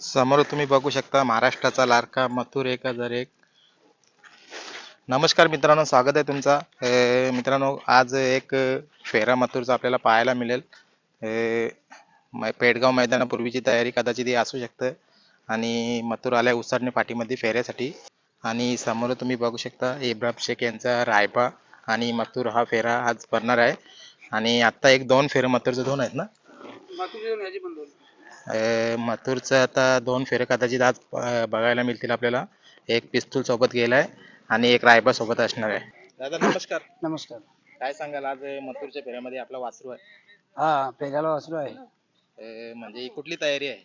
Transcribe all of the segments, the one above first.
समोर तुम्ही बघू शकता महाराष्ट्राचा लाडका मथुर एक हजार एक. नमस्कार मित्रांनो स्वागत आहे तुमचा. मित्रांनो आज एक फेरा मथुरचा आपल्याला पाहायला मिळेल. अं, पेडगाव मैदानापूर्वीची तयारी कदाचित ही असू शकते. आणि मथुर आल्या उसाडणे पाठीमध्ये फेऱ्यासाठी. आणि समोर तुम्ही बघू शकता इब्राहिम शेख यांचा रायबा आणि मथुर हा फेरा आज भरणार आहे. आणि आत्ता एक दोन फेरे मथुरचे दोन आहेत ना? मथुरचं आता दोन फेरे कदाचित आज बघायला मिळतील आपल्याला. एक पिस्तूल सोबत गेलाय आणि एक रायबा सोबत असणार आहे. दादा नमस्कार. नमस्कार. काय सांगाल? आज मथुरच्या फेऱ्यामध्ये आपला वासरू आहे. हा पेगाला वाचलो आहे. अं, म्हणजे ही कुठली तयारी आहे?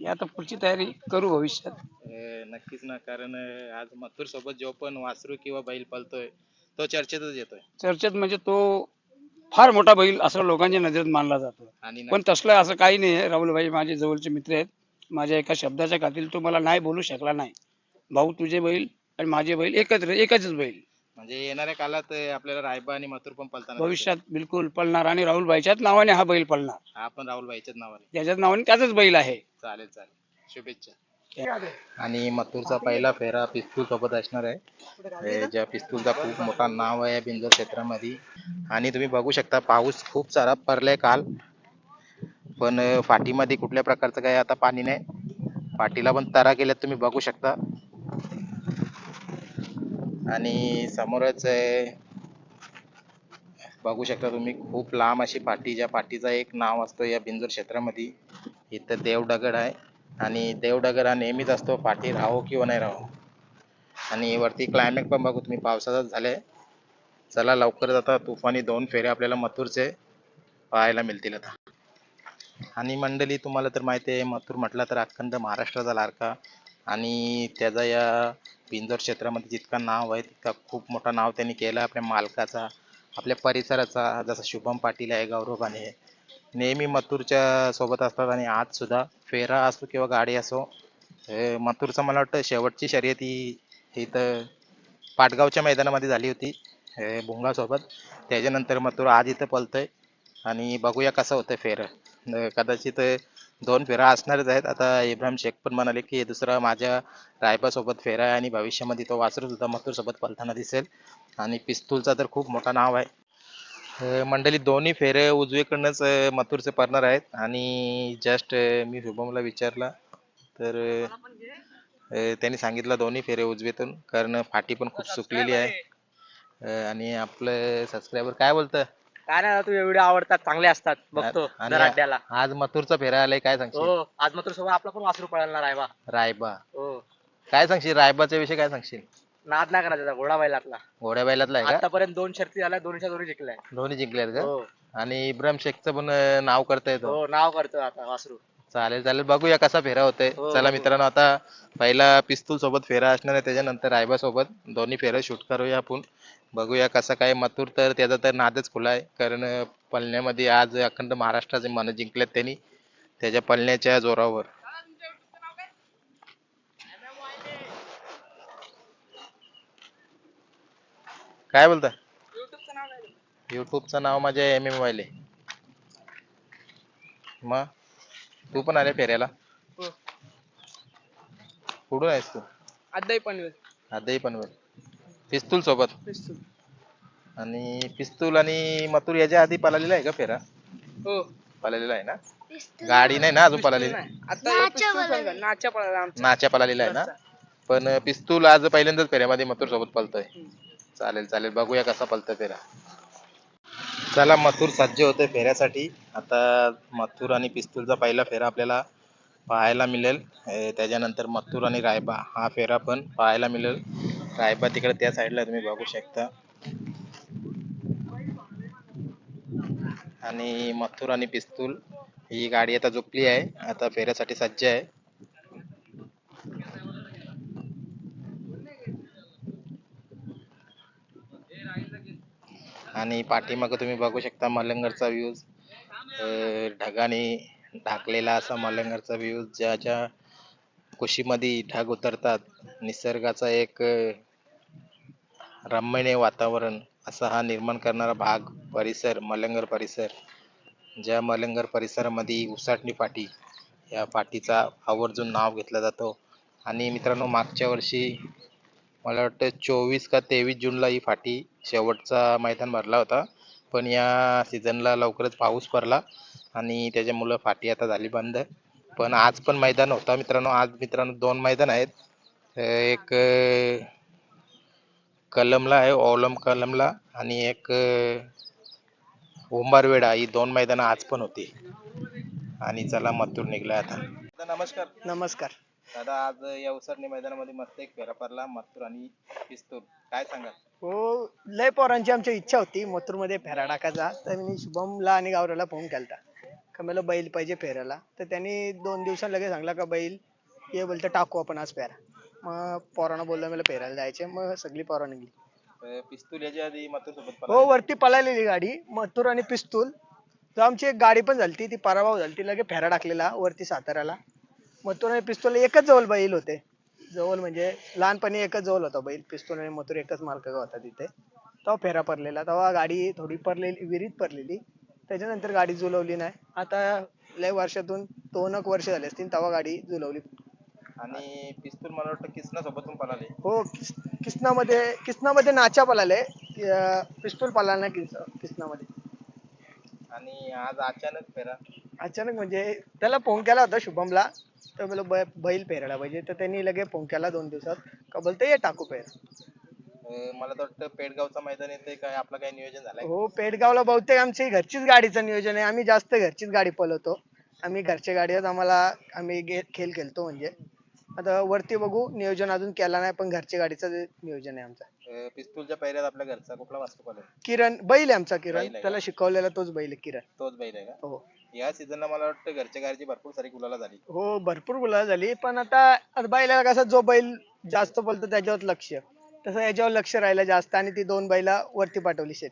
ही आता पुढची तयारी करू भविष्यात. अं, नक्कीच ना कारण अं, आज मथुर सोबत जो पण वासरू किंवा बैल पळतोय तो चर्चेतच येतोय. चर्चेत म्हणजे तो फार मोठा बैल असं लोकांच्या नजरेत मानला जातो. पण तसलं असं काही नाही राहुलभाई माझे जवळचे मित्र आहेत. माझ्या एका शब्दाच्या खातील तो मला नाही बोलू शकला नाही. भाऊ तुझे बैल आणि माझे बैल एकत्र एकच बैल. म्हणजे येणाऱ्या काळात आपल्याला रायबा आणि मथुर पण पळताना भविष्यात बिलकुल पळणार आणि राहुलभाईच्याच नावाने हा बैल पळणार दिसेल. हा पण राहुल भाईच्याच नावाने. त्याच्याच नावाने त्याचाच बैल आहे. चालेल चालेल. शुभेच्छा. आणि मथुरचा पहिला फेरा पिस्तूल सोबत असणार आहे. ज्या पिस्तूलचा खूप मोठा नाव आहे या बिंजोर क्षेत्रामध्ये. आणि तुम्ही बघू शकता पाऊस खूप सारा पडलाय काल. पण फाटीमध्ये कुठल्या प्रकारचं काय आता पाणी नाही. फाटीला पण तरा केल्यात तुम्ही बघू शकता. आणि समोरच बघू शकता तुम्ही खूप लांब अशी पाठी ज्या पाटीचा एक नाव असतो या बिंजोर क्षेत्रामध्ये. इथं देवडगड आहे. आणि देवडगर हा नेहमीच असतो पाठी राहो किंवा नाही राहो. आणि वरती क्लायमेट पण बघू तुम्ही पावसाचाच झाले चला लवकरच आता तुफानी दोन फेरे आपल्याला मथुरचे पाहायला मिळतील आता. आणि मंडळी तुम्हाला तर माहिती आहे मथुर म्हटला तर अखंड महाराष्ट्राचा लारका आणि त्याचा या बिंजोर क्षेत्रामध्ये जितका नाव आहे तितका खूप मोठा नाव त्यांनी केलं. आपल्या मालकाचा आपल्या परिसराचा जसं शुभम पाटील आहे गौरव आहे नेहमी मथुरच्या सोबत असतात आणि आज सुद्धा फेरा असो किंवा गाडी असो मथुरचं मला वाटतं शेवटची शर्यत ही इथं पाटगावच्या मैदानामध्ये झाली होती भुंगासोबत. त्याच्यानंतर मथुर आज इथं पळतंय आणि बघूया कसं होतं फेरं. कदाचित दोन फेरा असणारच आहेत. आता इब्राहिम शेख पण म्हणाले की दुसरा माझ्या रायबासोबत फेरा आहे आणि भविष्यामध्ये तो वासरू सुद्धा मथुर पळताना दिसेल. आणि पिस्तूलचा तर खूप मोठा नाव आहे. मंडळी दोन्ही फेरे उजवीकडनंच मथुरचे पडणार आहेत. आणि जस्ट मी शुभमला विचारला तर त्यांनी सांगितलं दोन्ही फेरे उजवीतून कारण फाटी पण खूप सुकलेली आहे. आणि आपलं सबस्क्रायबर काय बोलतं? काय नाही तुझे व्हिडिओ आवडतात चांगले असतात बघतो आणि आज मथुरचा फेरा आलाय काय सांगशील? हो आज मात्र सोबत आपला पण वासरू पळणार आहे बा. रायबा. हो. काय सांगशील? रायबाच्या विषयी काय सांगशील? नाद नाही करायचा त्याचा, घोडा बैलातला. घोड्या बैलातला आहे का? आतापर्यंत दोन शर्ती झाल्या दोनच्या दोन्ही जिंकल्या. दोन्ही जिंकल्यात का? हो. आणि इब्राहिम शेखचं पण अं, नाव करता येतो. हो नाव करतो आता वासरू. चालेल चालेल. बघूया कसा फेरा होतोय. हो, चला हो. मित्रांनो आता पहिला पिस्तूल सोबत फेरा असणार आहे त्याच्यानंतर रायबा सोबत. दोन्ही फेरा शूट करूया आपण. बघूया कसा काय मथुर तर त्याचा तर नादच खुला आहे. कारण अं, पळण्यामध्ये आज अखंड महाराष्ट्राचे मन जिंकलेत त्यांनी त्याच्या पळण्याच्या जोरावर. काय बोलता? युट्यूबचं नाव माझ्या एम एम वायले मग तू पण आले फेऱ्याला? हो. कुठून आहेस तू? आद्दाही पण आदही पनवेल. पिस्तूल सोबत? आणि पिस्तूल आणि मथुर याच्या आधी पळालेला आहे का फेरा? हो. पळालेला आहे ना? गाडी नाही ना अजून पळालेली? आता नाच्या पळाला नाच्या पळालेला आहे ना? पण पिस्तूल आज पहिल्यांदाच फेऱ्यामध्ये मथुर सोबत पळतोय चालेल चालेल. बघूया कसा पळतोय फेरा चला मथुर सज्ज होते फेऱ्यासाठी. आता मथुर आणि पिस्तूलचा पहिला फेरा आपल्याला पाहायला मिळेल. त्याच्यानंतर मथुर आणि रायबा हा फेरा पण पाहायला मिळेल. रायबा तिकडे त्या साईडला तुम्ही बघू शकता. आणि मथुर आणि पिस्तूल ही गाडी आता झोपली आहे. आता फेऱ्यासाठी सज्ज आहे. आणि पाठीमागं तुम्ही बघू शकता मलंगरचा व्ह्यूज ढगाने ढाकलेला असा मलंगरचा व्ह्यूज ज्याच्या कुशीमध्ये ढग उतरतात. निसर्गाचा एक अं, वातावरण असा हा निर्माण करणारा भाग परिसर मलंगर परिसर. ज्या मलंगर परिसरामध्ये उसाटणी पाटी या पाठीचा आवर्जून नाव घेतला जातो. आणि मित्रांनो मागच्या वर्षी मला वाटतं चोवीस का तेवीस जूनला ही फाटी शेवटचा मैदान भरला होता. पण या सीझनला लवकरच पाऊस पडला आणि त्याच्यामुळं फाटी आता झाली बंद. पण आज पण मैदान होता मित्रांनो. आज मित्रांनो दोन मैदान आहेत. एक कलमला आहे ओलम कलमला आणि एक अं, उंबारवेडा ही दोन मैदानं आज पण होती. आणि चला मथुर निघलाय आता. नमस्कार. नमस्कार. दादा आज या उसरणी मैदानामध्ये मस्त एक फेरा पडला मथुर आणि पिस्तूल. काय सांगा हो लय पोरांची आमची इच्छा होती मथुरमध्ये फेरा टाकायचा. तर मी शुभमला आणि गावराला फोन केलता. का मला बैल पाहिजे फेऱ्याला तर त्यांनी दोन दिवसां लगेच सांगला का बैल ये बोलतं टाकू आपण आज फेरा. मग पोरानं बोललं मला फेरायला जायचे मग सगळी पोरं निघली. अं, पिस्तूल याच्या आधी मथुर सोबत हो वरती पळालेली गाडी मथुर आणि पिस्तूल. तर आमची एक गाडी पण झाली ती पराभव झाली ती लगे फेरा टाकलेला वरती साताऱ्याला. मथुर आणि पिस्तूल एकच जवळ बैल होते. जवळ म्हणजे लहानपणी एकच जवळ होता बैल. पिस्तूल आणि मथुर एकच मार्ग होता तिथे. तेव्हा फेरा पडलेला. तेव्हा गाडी थोडी पडलेली विहिरीत पडलेली. त्याच्यानंतर गाडी जुलवली नाही. आता लय वर्षातून दोन एक वर्ष झाले असतील तेव्हा गाडी जुलवली. आणि पिस्तूल मला वाटतं किसना सोबत पळाले. हो किस- किसनामध्ये किसनामध्ये नाचा पळाले. पिस्तूल पळाला नाही किस किसनामध्ये. आणि आज अचानक फेरा. अचानक म्हणजे त्याला फोन केला होता शुभमला. तर मला बै- बैल पेरायला पाहिजे. तर त्यांनी लगे फोन केला दोन दिवसात. का बोलतो ये टाकू पेर. अं, मला तर वाटतं पेडगावचं मैदान येते काय आपलं काय नियोजन झालंय? हो पेडगावला बहुतेक आमची घरचीच गाडीचं नियोजन आहे. आम्ही जास्त घरचीच गाडी पळवतो. आम्ही घरच्या गाडीत आम्हाला आम्ही गे- खेळ खेळतो म्हणजे. आता वरती बघू नियोजन अजून केला नाही पण घरच्या गाडीचं जे नियोजन आहे आमचं. अं, पिस्तूलच्या पहिल्यात आपल्या घरचा कुठला पळेल किरण बैल आहे आमचा बैल किरण आहे त्याला शिकवलेला तोच बैल आहे किरण. तोच बैल आहे का? हो. या सीझनला मला वाटतं घरच्या गाडीची भरपूर सारी गुलाला झाली. हो भरपूर गुलाल झाली. पण आता आता बैलाला कसं जो बैल जास्त बोलतो त्याच्यावर लक्ष. तसं याच्यावर लक्ष राहिलं जास्त आणि ती दोन बैला वरती पाठवली शेत.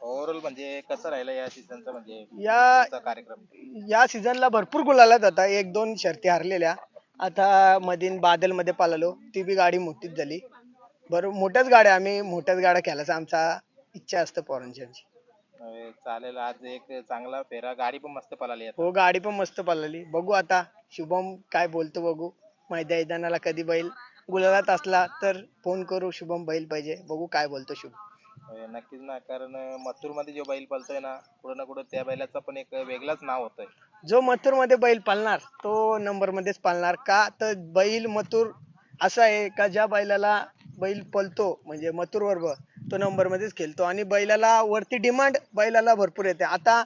ओव्हरऑल म्हणजे कसं राहिलं या सीझनचा म्हणजे या कार्यक्रम? या सीझनला भरपूर गुलालात आता. एक दोन शर्ती हारलेल्या. आता मधीन बादलमध्ये पाळलो. ती बी गाडी मोठीच झाली. बरोबर मोठ्याच गाड्या आम्ही मोठ्याच गाड्या खेळायचा आमचा इच्छा असतं पोरांची. आमची अं, चालेल आज एक चांगला फेरा. गाडी पण मस्त पळाली आता. हो गाडी पण मस्त पळाली. बघू आता शुभम काय बोलतो बघू. मैदानाला कधी बैल गुलालात असला तर फोन करू शुभम बैल पाहिजे. बघू काय बोलतो शुभम नक्कीच ना कारण मथुरमध्ये जो बैल पळतोय ना कुठं ना कुठं त्या बैलाचं पण एक वेगळाच नाव होतंय. जो मथुरमध्ये बैल पालणार तो नंबर मध्येच पालणार. का तर बैल मथुर असा आहे का ज्या बैलाला बैल पलतो म्हणजे मथुर वर्ग तो नंबर मध्येच खेळतो. आणि बैलाला वरती डिमांड बैलाला भरपूर येते. आता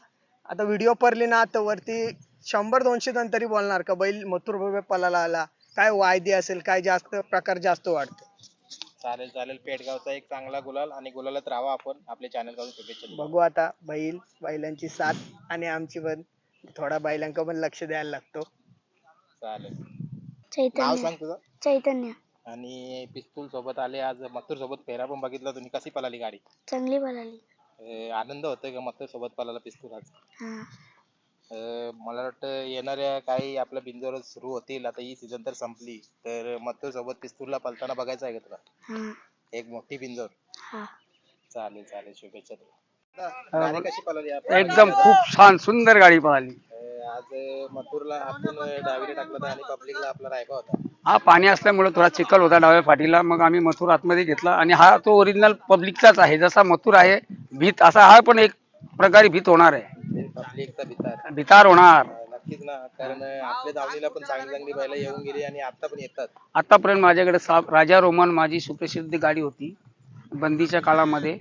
आता व्हिडिओ पडली ना तर वरती शंभर दोनशे जण तरी बोलणार का बैल मथुर बरोबर पलाला आला. काय वायदे असेल काय जास्त प्रकार जास्त वाढतो. चालेल चालेल. पेडगावचा एक चांगला गुलाल आणि गुलालात राहावा आपण. आपल्या चॅनलकडून शुभेच्छा देऊ. बघू आता बैल बैलांची साथ आणि आमची पण थोडा बैलांका पण लक्ष द्यायला लागतो. चालेल. नाव चैतन्य सांग तुझं. चैतन्य. आणि पिस्तूल सोबत आले आज मथुर सोबत फेरा पण बघितला तुम्ही. कशी पळाली गाडी? चांगली अं, आनंद होतोय का मथुर सोबत पळाला पिस्तूल आज? हा. अं, मला वाटतं येणाऱ्या काही आपल्या बिंजोर सुरू होतील. आता ही सीझन तर संपली. तर मथुर सोबत पिस्तूलला पळताना बघायचं आहे का तुला? हा. एक मोठी बिंजोर हा. चालेल चालेल. शुभेच्छा तुला. गाडी कशी पळाली? आपण? एकदम खूप छान सुंदर गाडी पळाली. अं, आज मथुरला आपण डावीला टाकलं होतं आणि पब्लिकला आपला रायबा होता. हा पाणी असल्यामुळे थोडा चिखल होता डाव्या फाटीला. मग आम्ही मथुर आतमध्ये घेतला. आणि हा तो ओरिजिनल पब्लिकचाच आहे. जसा मथुर आहे भीत असा हा पण एक प्रकारे भीत होणार आहे. पब्लिकचा भितार. भितार होणार. अं, नक्कीच ना कारण अं, आपल्या दावणीला पण चांगली चांगली बैल येऊन गेली आणि आता पण येतात. आतापर्यंत माझ्याकडे राजा रोमन माझी सुप्रसिद्ध गाडी होती बंदीच्या काळामध्ये.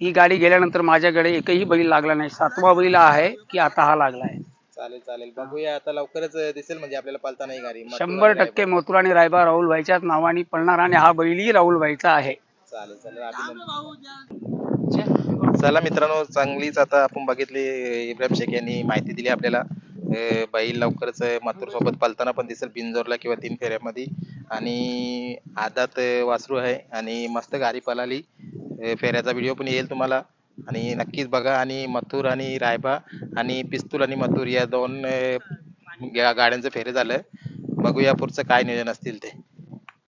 ती गाडी गेल्यानंतर माझ्याकडे एकही बैल लागला नाही. सातवा बैल आहे की आता हा लागला आहे. चालेल चालेल. बघूया. आता लवकरच दिसेल म्हणजे आपल्याला पळताना ही गाडी. शंभर आणि टक्के मथुर आणि रायबा राहुल भाईच्याच नावाने पळणार आणि हा बैलही राहुल भाईचा आहे. चालेल चालेल. अभिनंदन. चला मित्रांनो चांगलीच आता आपण बघितली. इब्राहिम शेख यांनी माहिती दिली आपल्याला. बैल लवकरच मथुर सोबत पलताना पण दिसेल बिनजोरला किंवा तीन फेऱ्यामध्ये. आणि आदात वासरू आहे आणि मस्त गाडी पळाली. फेऱ्याचा व्हिडिओ पण येईल तुम्हाला. आणि नक्कीच बघा. आणि मथुर आणि रायबा आणि पिस्तूल आणि मथुर या दोन गाड्यांचं फेरे झालं. बघूया पुढचं काय नियोजन असतील ते.